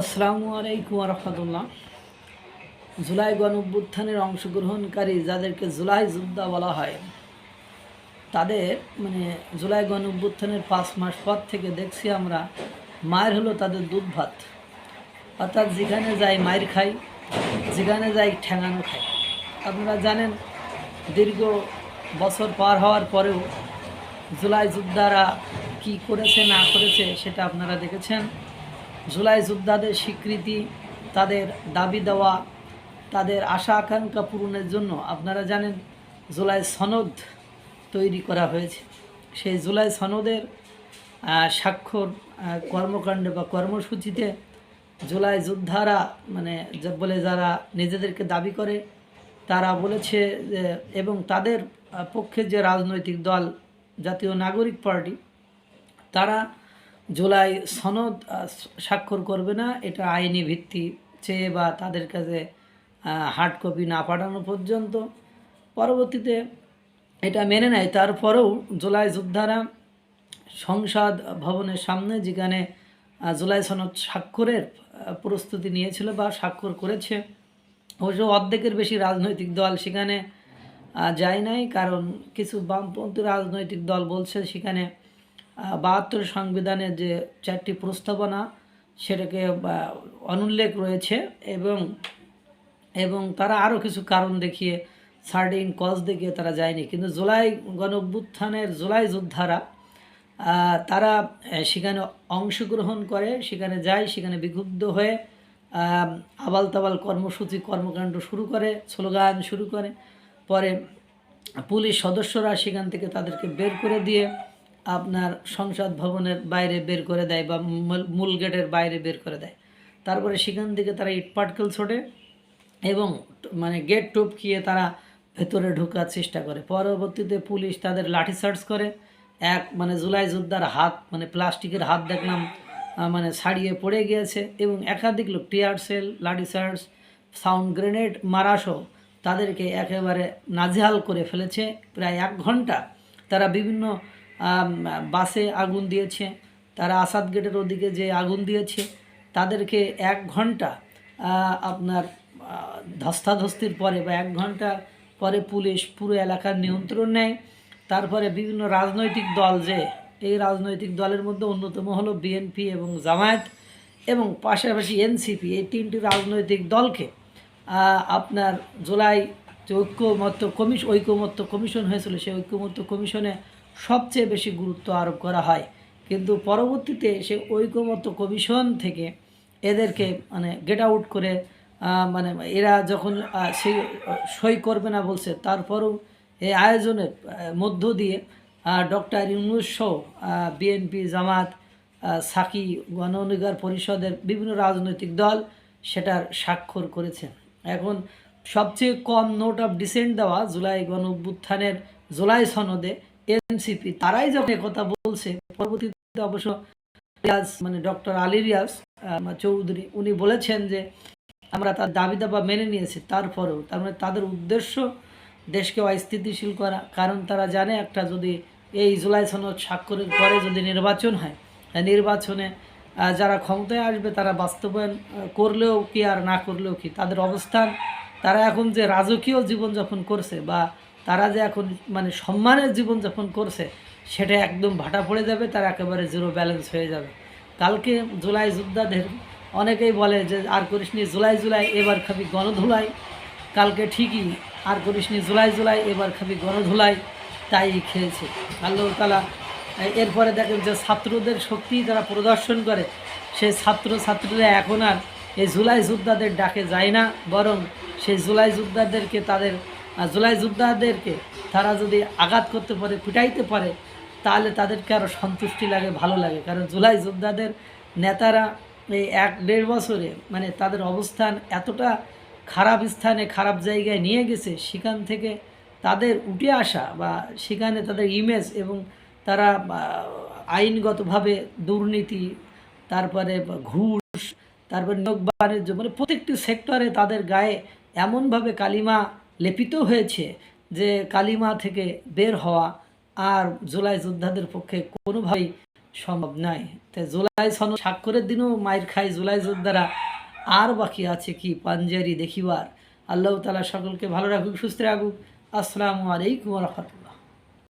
আসসালামু আলাইকুম রহমতুল্লাহ। জুলাই গণ অভ্যুত্থানের অংশগ্রহণকারী যাদেরকে জুলাই যোদ্ধা বলা হয়, তাদের মানে জুলাই গণ অভ্যুত্থানের পাঁচ মাস পর থেকে দেখছি আমরা, মায়ের হলো তাদের দুধ ভাত অর্থাৎ যেখানে যাই মায়ের খাই, যেখানে যাই ঠেঙানো খাই। আপনারা জানেন, দীর্ঘ বছর পার হওয়ার পরেও জুলাই যোদ্ধারা কি করেছে, না করেছে, সেটা আপনারা দেখেছেন। জুলাই যোদ্ধাদের স্বীকৃতি তাদের দাবি দেওয়া, তাদের আশা আকাঙ্ক্ষা পূরণের জন্য আপনারা জানেন জুলাই সনদ তৈরি করা হয়েছে। সেই জুলাই সনদের স্বাক্ষর কর্মকাণ্ডে বা কর্মসূচিতে জুলাই যোদ্ধারা মানে বলে যারা নিজেদেরকে দাবি করে, তারা বলেছে যে, এবং তাদের পক্ষে যে রাজনৈতিক দল, জাতীয় নাগরিক পার্টি, তারা জুলাই সনদ স্বাক্ষর করবে না, এটা আইনি ভিত্তি চেয়ে বা তাদের কাছে হার্ড কপি না পাঠানো পর্যন্ত। পরবর্তীতে এটা মেনে নেয়। তারপরেও জুলাই যোদ্ধারা সংসদ ভবনের সামনে, যেখানে জুলাই সনদ স্বাক্ষরের প্রস্তুতি নিয়েছিল বা স্বাক্ষর করেছে, অবশ্য অর্ধেকের বেশি রাজনৈতিক দল সেখানে যায় নাই। কারণ কিছু বামপন্থী রাজনৈতিক দল বলছে সেখানে বাহাত্তর সংবিধানের যে চারটি প্রস্তাবনা, সেটাকে অনুল্লেখ রয়েছে এবং এবং তারা আরও কিছু কারণ দেখিয়ে, সার্ডিন কজ দেখিয়ে তারা যায়নি। কিন্তু জুলাই গণ অভ্যুত্থানের জুলাই যোদ্ধারা তারা সেখানে অংশগ্রহণ করে, সেখানে যায়, সেখানে বিক্ষুব্ধ হয়ে আবাল তাবাল কর্মসূচি, কর্মকাণ্ড শুরু করে, স্লোগান শুরু করে, পরে পুলিশ সদস্যরা সেখান থেকে তাদেরকে বের করে দিয়ে আপনার সংসদ ভবনের বাইরে বের করে দেয় বা মূল- গেটের বাইরে বের করে দেয়। তারপরে সেখান থেকে তারা ইট পাটকেল ছোটে এবং মানে গেট টপকিয়ে তারা ভেতরে ঢোকার চেষ্টা করে। পরবর্তীতে পুলিশ তাদের লাঠিচার্জ করে। এক মানে জুলাই যোদ্ধার হাত মানে প্লাস্টিকের হাত দেখলাম মানে ছাড়িয়ে পড়ে গিয়েছে এবং একাধিক লোক tear shell lathicharge sound grenade মারাসহ তাদেরকে একেবারে নাজেহাল করে ফেলেছে। প্রায় এক ঘণ্টা তারা বিভিন্ন বাসে আগুন দিয়েছে। তারা আসাদ গেটের ওদিকে যে আগুন দিয়েছে, তাদেরকে এক ঘণ্টা আপনার ধস্তাধস্তির পরে বা এক ঘণ্টা পরে পুলিশ পুরো এলাকার নিয়ন্ত্রণ নেয়। তারপরে বিভিন্ন রাজনৈতিক দল যে, এই রাজনৈতিক দলের মধ্যে অন্যতম হলো বিএনপি এবং জামায়াত এবং পাশাপাশি এনসিপি, এই তিনটি রাজনৈতিক দলকে আপনার জুলাই যে ঐক্যমত্য কমিশ, ঐক্যমত্য কমিশন হয়েছিল, সেই ঐক্যমত্য কমিশনে সবচেয়ে বেশি গুরুত্ব আরোপ করা হয়। কিন্তু পরবর্তীতে সেই ঐক্যমত্য কমিশন থেকে এদেরকে মানে গেট আউট করে মানে এরা যখন আহ, সেই করবে না বলছে তারপরেও এই আয়োজনের মধ্য দিয়ে ডক্টর ইউনুস সহ বিএনপি জামাত সাকি গণ অধিকার পরিষদের বিভিন্ন রাজনৈতিক দল সেটার স্বাক্ষর করেছে এখন সবচেয়ে কম নোট অফ ডিসেন্ট দেওয়া জুলাই গণ অভ্যুত্থানের জুলাই সনদে এনসিপি, তারাই যখন কথা বলছে, পরবর্তীতে অবশ্য রিয়াজ মানে ডক্টর আলী রিয়াজ চৌধুরী, উনি বলেছেন যে আমরা তার দাবি দাবা মেনে নিয়েছি, তারপরেও। তার মানে তাদের উদ্দেশ্য দেশকে অস্থিতিশীল করা। কারণ তারা জানে একটা যদি এই জুলাই স্বাক্ষরের পরে যদি নির্বাচন হয় নির্বাচনে যারা ক্ষমতায় আসবে তারা বাস্তবায়ন করলেও কি আর না করলেও কি? তাদের অবস্থান তারা এখন যে রাজকীয় জীবনযাপন করছে বা তারা যে এখন মানে সম্মানের জীবনযাপন করছে, সেটা একদম ভাটা পড়ে যাবে, তারা একেবারে জিরো ব্যালেন্স হয়ে যাবে। কালকে জুলাই যোদ্ধাদের অনেকেই বলে যে, আর করিসনি জুলাই জুলাই, এবার খাবি গণধুলাই। কালকে ঠিকই, আর করিসনি জুলাই জুলাই, এবার খাবি গণধুলাই। তাই খেয়েছে আল্লাহ তালা এরপরে দেখেন যে ছাত্রদের শক্তি তারা প্রদর্শন করে, সেই ছাত্র ছাত্রীরা এখন আর এই জুলাই যোদ্ধাদের ডাকে যায় না, বরং সেই জুলাই যোদ্ধাদেরকে তাদের জুলাই যোদ্ধাদেরকে তারা যদি আঘাত করতে পারে, পিটাইতে পারে, তাহলে তাদেরকে আরও সন্তুষ্টি লাগে, ভালো লাগে। কারণ জুলাই যোদ্ধাদের নেতারা এই এক দেড় বছরে মানে তাদের অবস্থান এতটা খারাপ স্থানে, খারাপ জায়গায় নিয়ে গেছে, সেখান থেকে তাদের উঠে আসা বা সেখানে তাদের ইমেজ এবং তারা আইনগতভাবে দুর্নীতি, তারপরে ঘুষ, তারপরে নিয়োগ বাণিজ্য মানে প্রত্যেকটি সেক্টরে তাদের গায়ে এমনভাবে কালিমা লেপিত হয়েছে যে কালিমা থেকে বের হওয়া আর জুলাই যোদ্ধাদের পক্ষে কোনোভাবেই সম্ভব নয় তাই জুলাই সন স্বাক্ষরের দিনও মায়ের খায় জুলাই যোদ্ধারা। আর বাকি আছে কি পাঞ্জারি দেখিবার। আল্লাহ তালা সকলকে ভালো রাখুক, সুস্থ রাখুক। আসসালামু আলাইকুম রহমতুল্লাহ।